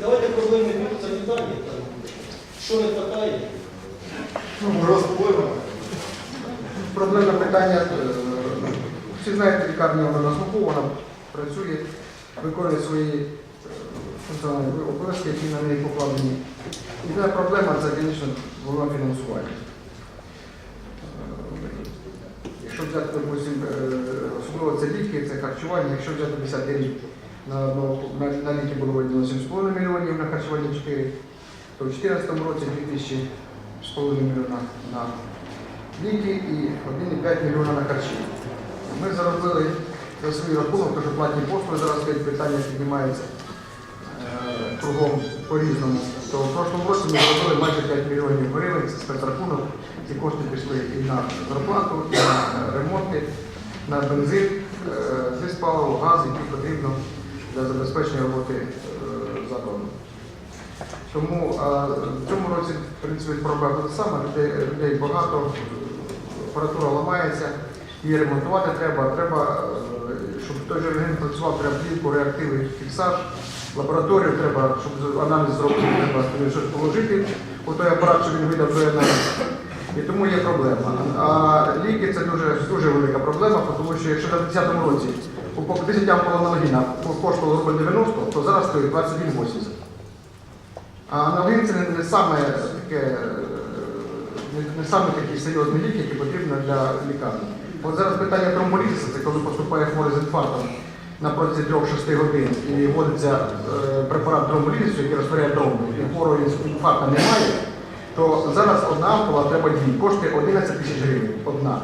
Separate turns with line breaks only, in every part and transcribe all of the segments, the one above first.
Давайте проблеми санітарні. Що не вистачає?
Ну, розпливами.
Проблемне питання. е, Всі знаєте, лікарня вона на слуху, вона працює, виконує свої е, функціональні обов'язки, які на неї покладені. Єдина проблема це, звісно, було фінансування. Е, Якщо взяти, допустим, е, особливо це ліки, це харчування, якщо взяти 10 рік на, на, на ліки було виділено 7,5 мільйонів, на харчування 4, то в 2014 році 2000,5 мільйона на ліки і 1,5 мільйона на харчі. Ми заробили за свій рахунок, тому що платні послуги зараз стоять питання піднімаються е, кругом по-різному. То в прошлому році ми заробили майже 5 мільйонів гривень, це спецрахунок. Ці кошти пішли і на зарплату, і на е, ремонти, на бензин, е, диспаливо, газ, який потрібно для забезпечення роботи е, закладу. Тому в цьому році, в принципі, проблема та сама, людей, людей багато, апаратура ламається, її ремонтувати треба, треба, е, щоб той же рентген працював, треба плівку, реактиви, фіксаж, лабораторію треба, щоб аналіз зробити, треба щось положити у той апарат, щоб він видав той аналіз. І тому є проблема. А ліки це дуже, дуже велика проблема, тому що якщо на 10-му році по 10 ампул аналогіна коштувало рубль 90, то зараз стоїть 21,80. А аналогін це не, саме таке, не, саме такі серйозні ліки, які потрібні для лікарні. От зараз питання тромболізису, це коли поступає хворий з інфарктом на протязі 3-6 годин і вводиться е, препарат тромболізису, який розтворяє тромби, і хворого інфаркту немає, то зараз одна ампула треба дві, коштує 11 тисяч гривень. Одна.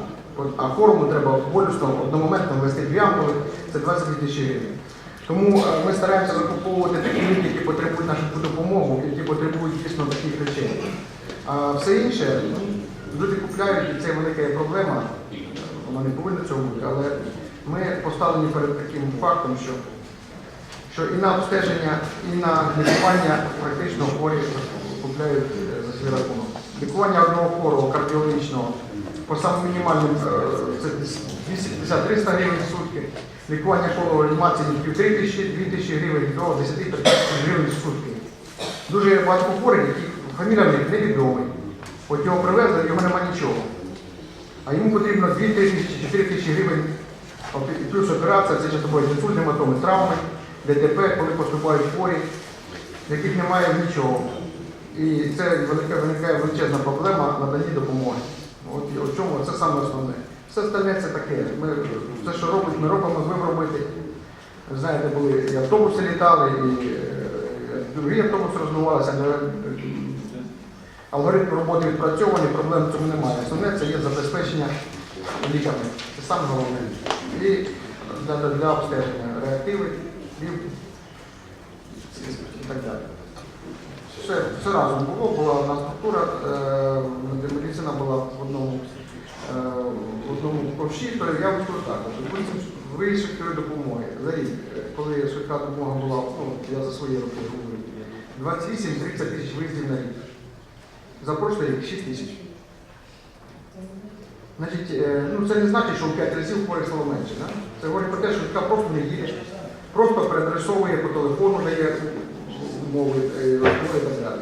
А хворому треба болюсно одномоментно ввести ампули, це 22 тисячі гривень. Тому е, ми стараємося закуповувати такі ліки, які потребують нашу допомогу, які потребують дійсно таких речей. А все інше, люди купляють, і це велика проблема. Вона не повинна цього бути, але ми поставлені перед таким фактом, що, що і на обстеження, і на лікування практично хворі купляють е, за свій рахунок. Лікування одного хворого кардіологічного по самим мінімальним це десь 250-300 гривень в сутки. Лікування полової реанімації від 1,5 тисячі, 2 тисячі гривень до 10-15 гривень в сутки. Дуже багато хворих, яких фамілія невідомий. От його привезли, його нема нічого. А йому потрібно 2 тисячі, 4 тисячі гривень, плюс операція, це часто бувають інсульт, гематоми, травми, ДТП, коли поступають хворі, яких немає нічого. І це виникає величезна проблема наданні допомоги. От, от чому це саме основне. Все остальне це таке. Ми, все, що робить, ми робимо, будемо робити. Ви Знаєте, були і автобуси літали, і е, другий автобус розвивався, але е, алгоритм роботи відпрацьований, проблем в цьому немає. Основне це є забезпечення лікарні. Це саме головне. І для, для, обстеження реактиви, і так далі. Все, все разом було, була одна структура, е, медицина була в одному, е, в одному ковші, то я скажу так, ви швидкої допомоги за рік, е, коли швидка допомога була, ну, я за свої роки говорю, 28-30 тисяч виїздів на рік. За прошлий рік 6 тисяч. Значить, ну це не значить, що в 5 разів хворих стало менше. Да? Це говорить про те, що швидка просто не їде, просто переадресовує по телефону, дає умови, е, розмови і так далі.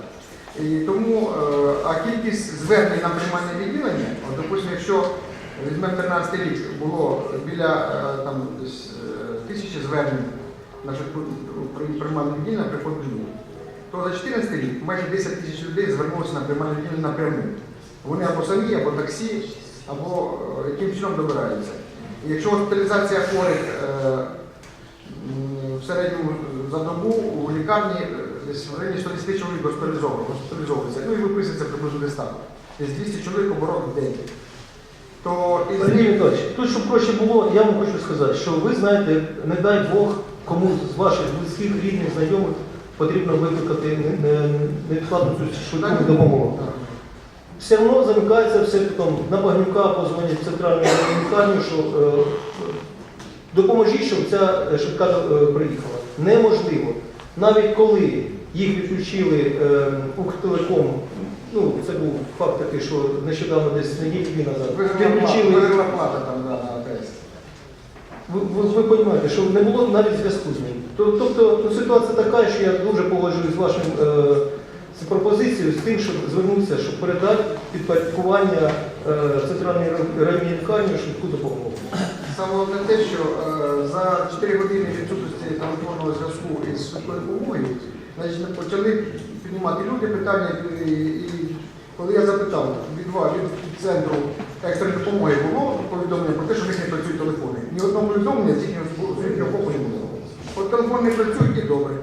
І тому, е, а кількість звернень на приймальне відділення, от, допустимо, якщо візьмемо 13 рік, було біля е, там, десь, е, тисячі звернень на при- приймальне відділення приходить людей, то за 14 рік майже 10 тисяч людей звернулося на приймальне відділення напряму. Вони або самі, або таксі, або е, яким чином добираються. І якщо госпіталізація хворих е, в середньому за добу у лікарні районі 110 чоловік госпіталізовано- госпіталізовується, ну і виписується приблизно десь так. Десь 200 чоловік оборот в день. То із
Сергій Миколаївич, тут, щоб проще було, я вам хочу сказати, що ви знаєте, не дай Бог, кому з ваших близьких, рідних, знайомих потрібно викликати не- не- невідкладну цю швидку допомогу. Все одно замикається все потім на Багнюка, позвонять в центральну лікарню, що е, допоможіть, щоб ця е, швидка е, приїхала. Неможливо. Навіть коли їх відключили е, Укртелеком, ну це був факт такий, що нещодавно десь неділі дві назад, відключили.
плата там на АТС.
Ви, ви, ви розумієте, що не було навіть зв'язку з ним. Тобто ну, ситуація така, що я дуже погоджуюсь з вашим е, з пропозицією, з тим, щоб звернутися, щоб передати підпорядкування е, центральної районній лікарні швидку допомогу.
Саме головне те, що е, за 4 години відсутності телефонного зв'язку із швидкою допомогою, значить, почали піднімати люди питання, і, коли я запитав від вас, від центру екстреної допомоги було повідомлення про те, що в них не працюють телефони. Ні одного повідомлення з їхнього боку не було. От телефон не працює і добре.